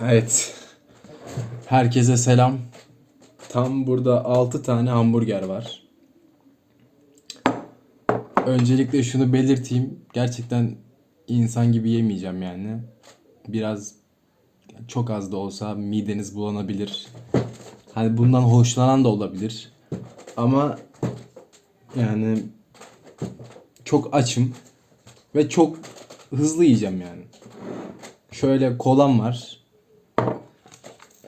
Evet. Herkese selam. Tam burada 6 tane hamburger var. Öncelikle şunu belirteyim. Gerçekten insan gibi yemeyeceğim yani. Biraz çok az da olsa mideniz bulanabilir. Hani bundan hoşlanan da olabilir. Ama yani çok açım ve çok hızlı yiyeceğim yani. Şöyle kolam var.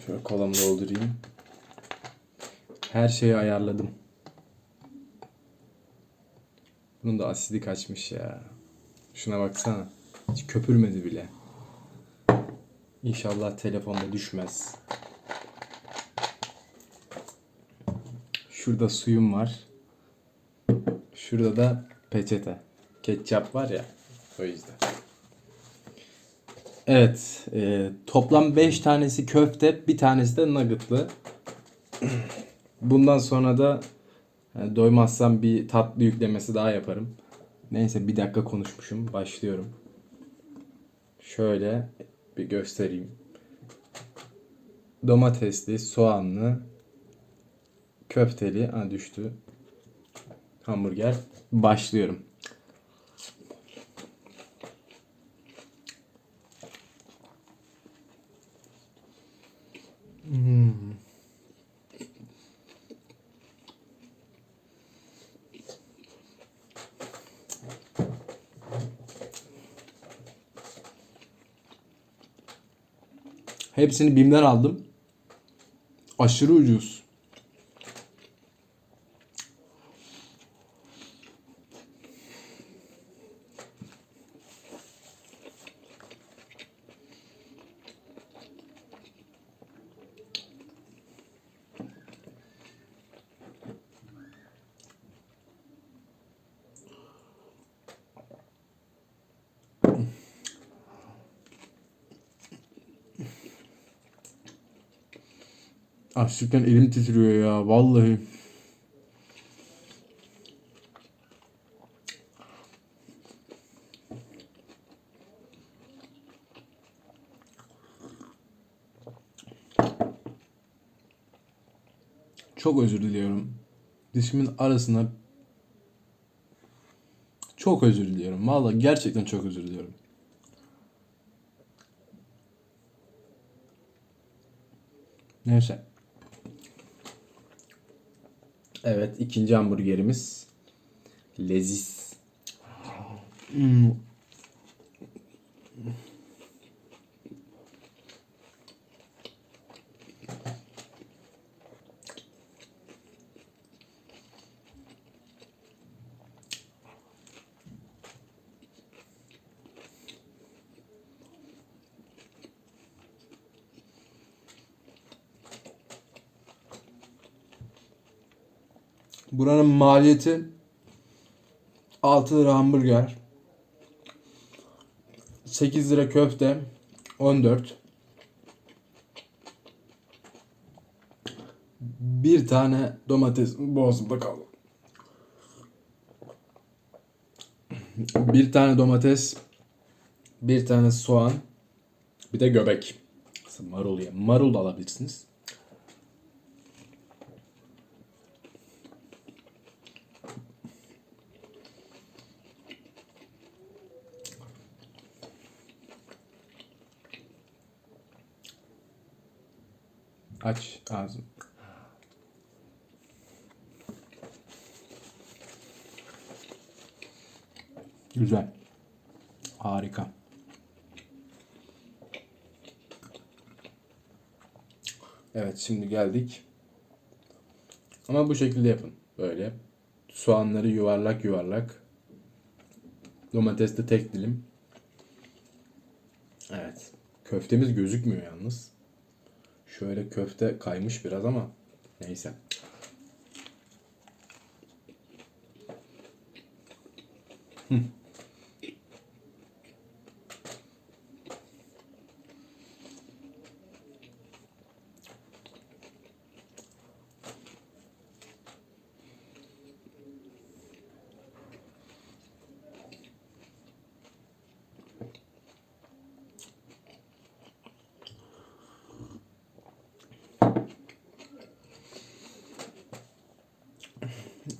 Şöyle kolamı doldurayım. Her şeyi ayarladım. Bunun da asidi kaçmış ya. Şuna baksana. Hiç köpürmedi bile. İnşallah telefonda düşmez. Şurada suyum var. Şurada da peçete. Ketçap var ya. O yüzden. Evet. e, toplam 5 tanesi köfte. Bir tanesi de nuggetlı. Bundan sonra da e, doymazsam bir tatlı yüklemesi daha yaparım. Neyse bir dakika konuşmuşum. Başlıyorum. Şöyle bir göstereyim. Domatesli, soğanlı, köfteli, ha düştü. Hamburger. Başlıyorum. Hepsini BİM'den aldım. Aşırı ucuz. Açlıktan elim titriyor ya vallahi. Çok özür diliyorum. Dişimin arasına çok özür diliyorum. Vallahi gerçekten çok özür diliyorum. Neyse. Evet, ikinci hamburgerimiz. Leziz. Hmm. Buranın maliyeti 6 lira hamburger. 8 lira köfte. 14. Bir tane domates boğazımda kaldı. Bir tane domates, bir tane soğan, bir de göbek. Marul ya. Marul alabilirsiniz. Aç ağzını. Güzel. Harika. Evet şimdi geldik. Ama bu şekilde yapın. Böyle. Soğanları yuvarlak yuvarlak. Domates de tek dilim. Evet. Köftemiz gözükmüyor yalnız. Şöyle köfte kaymış biraz ama neyse. Hı.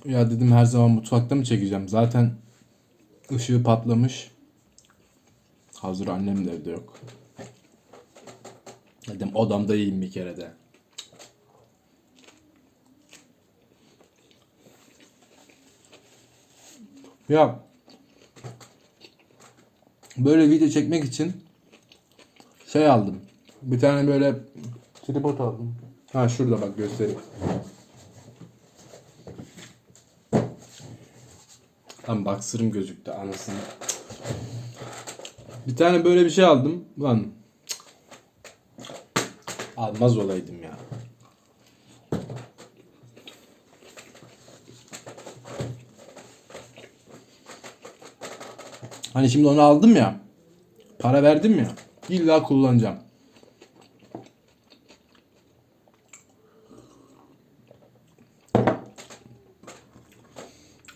Ya dedim her zaman mutfakta mı çekeceğim? Zaten ışığı patlamış. Hazır annem de evde yok. Dedim odamda yiyeyim bir kere de. Ya böyle video çekmek için şey aldım. Bir tane böyle tripod aldım. Ha şurada bak göstereyim. Lan baksırım gözüktü anasını. Bir tane böyle bir şey aldım. Lan almaz olaydım ya. Hani şimdi onu aldım ya. Para verdim ya. İlla kullanacağım.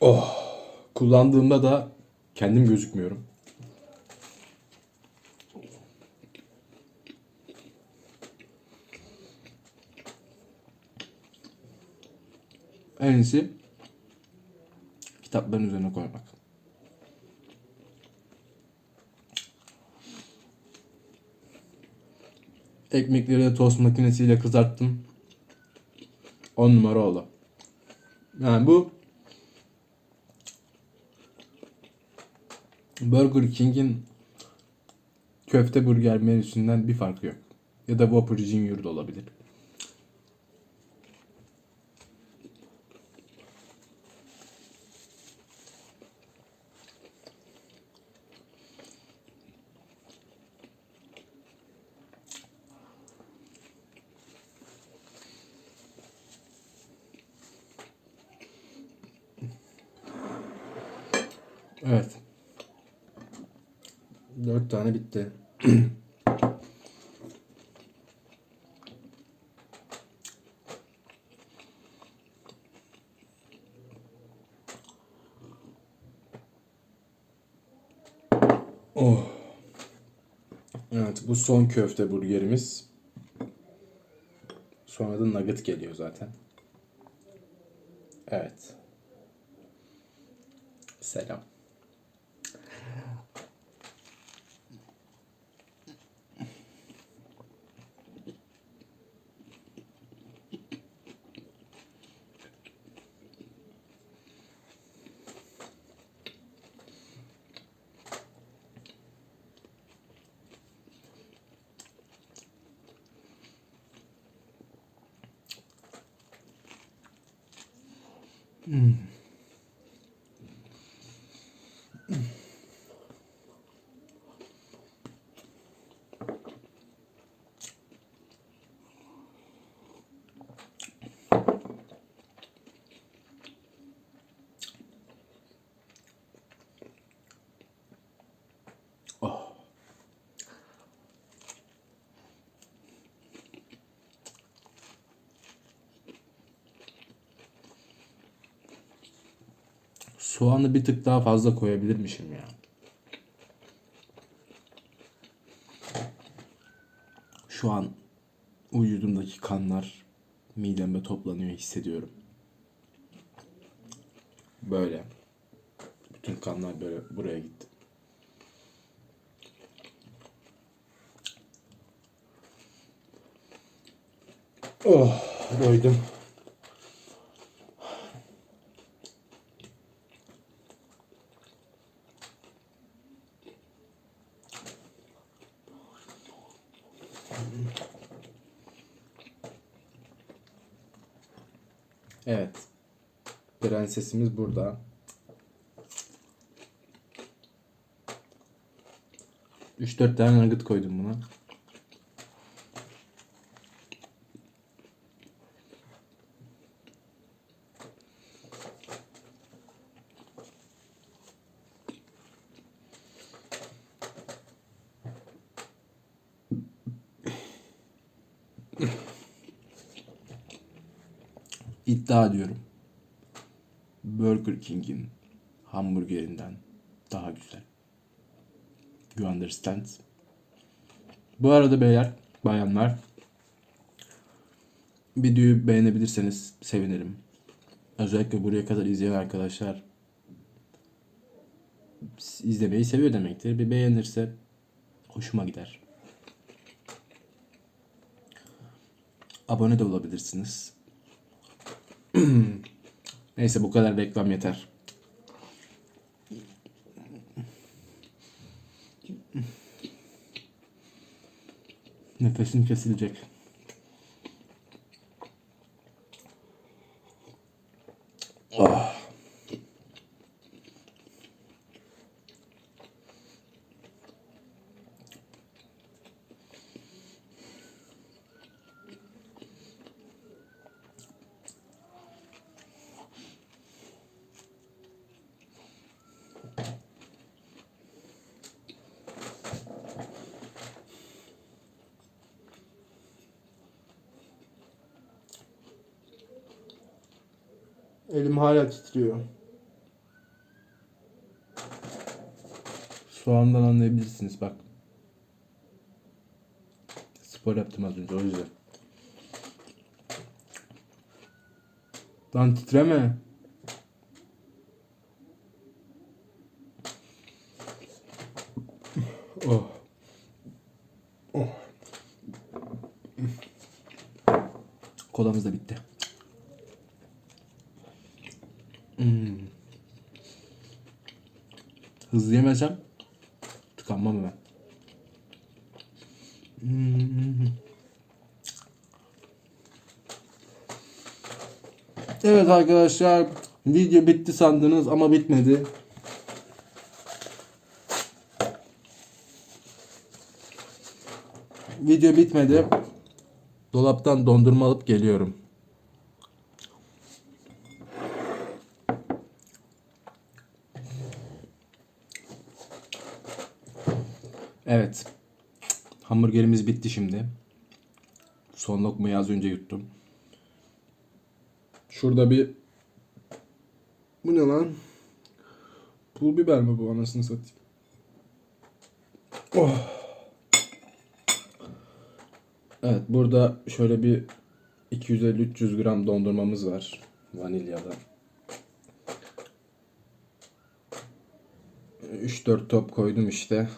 Oh. Kullandığımda da kendim gözükmüyorum. En iyisi kitapların üzerine koymak. Ekmekleri de tost makinesiyle kızarttım. 10 numara oldu. Yani bu Burger King'in köfte burger menüsünden bir farkı yok. Ya da Whopper Junior da olabilir. Evet. Dört tane bitti. oh. Evet bu son köfte burgerimiz. Sonra da nugget geliyor zaten. Evet. Selam. 嗯。Soğanı bir tık daha fazla koyabilirmişim ya. Şu an vücudumdaki kanlar midemde toplanıyor hissediyorum. Böyle. Bütün kanlar böyle buraya gitti. Oh, doydum. Evet. Prensesimiz burada. Üç dört tane nugget koydum buna. İddia ediyorum. Burger King'in hamburgerinden daha güzel. You understand? Bu arada beyler, bayanlar videoyu beğenebilirseniz sevinirim. Özellikle buraya kadar izleyen arkadaşlar izlemeyi seviyor demektir. Bir beğenirse hoşuma gider. Abone de olabilirsiniz. Neyse bu kadar reklam yeter. Nefesim kesilecek. Ah. Elim hala titriyor. Soğandan anlayabilirsiniz bak. Spor yaptım az önce o yüzden. Lan titreme. Oh. Oh. Kolamız da bitti. Hızlı yemesem tıkanmam hemen. Evet arkadaşlar video bitti sandınız ama bitmedi. Video bitmedi. Dolaptan dondurma alıp geliyorum. Evet. Hamburgerimiz bitti şimdi. Son lokmayı az önce yuttum. Şurada bir... Bu ne lan? Pul biber mi bu anasını satayım? Oh. Evet burada şöyle bir 250-300 gram dondurmamız var. Vanilyalı. 3-4 top koydum işte.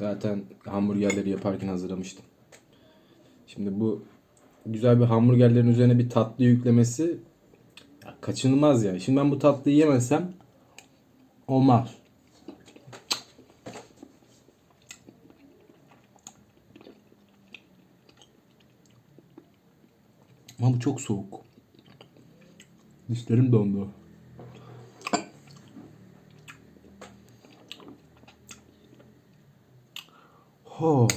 Zaten hamburgerleri yaparken hazırlamıştım. Şimdi bu güzel bir hamburgerlerin üzerine bir tatlı yüklemesi kaçınılmaz yani. Şimdi ben bu tatlıyı yemesem olmaz. Ama bu çok soğuk. Dişlerim dondu. Ho.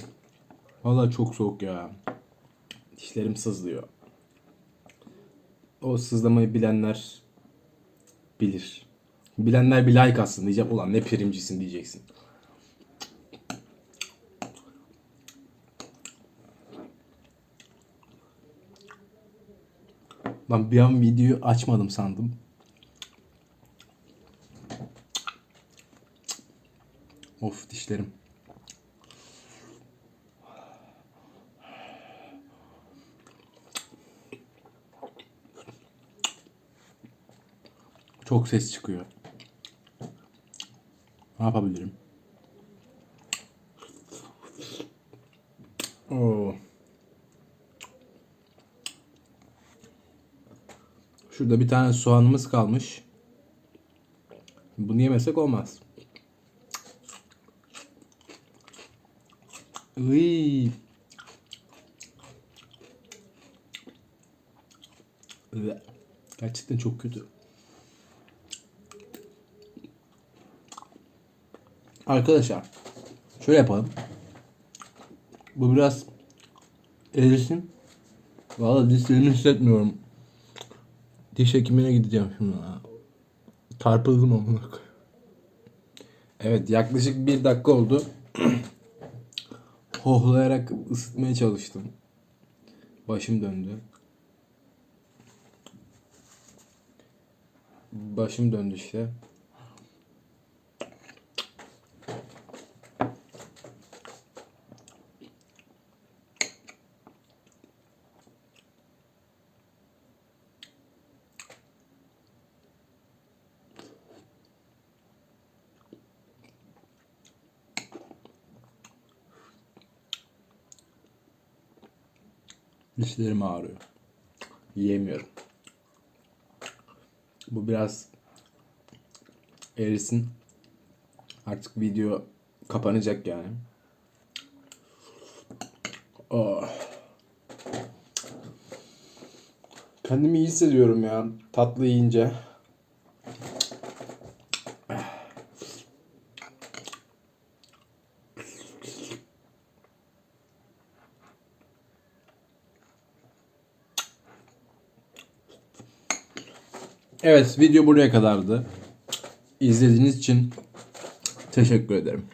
Valla çok soğuk ya. Dişlerim sızlıyor. O sızlamayı bilenler bilir. Bilenler bir like atsın diyeceğim. Ulan ne primcisin diyeceksin. Lan bir an videoyu açmadım sandım. Of dişlerim. Çok ses çıkıyor. Ne yapabilirim? Oo. Şurada bir tane soğanımız kalmış. Bunu yemesek olmaz. Iy. Gerçekten çok kötü. Arkadaşlar şöyle yapalım. Bu biraz erisin. Valla dişlerimi hissetmiyorum. Diş hekimine gideceğim şimdi. Tarpıldım amına. Evet yaklaşık bir dakika oldu. Hohlayarak ısıtmaya çalıştım. Başım döndü. Başım döndü işte. Dişlerim ağrıyor. Yiyemiyorum. Bu biraz erisin. Artık video kapanacak yani. Oh. Kendimi iyi hissediyorum ya. Tatlı yiyince. Evet video buraya kadardı. İzlediğiniz için teşekkür ederim.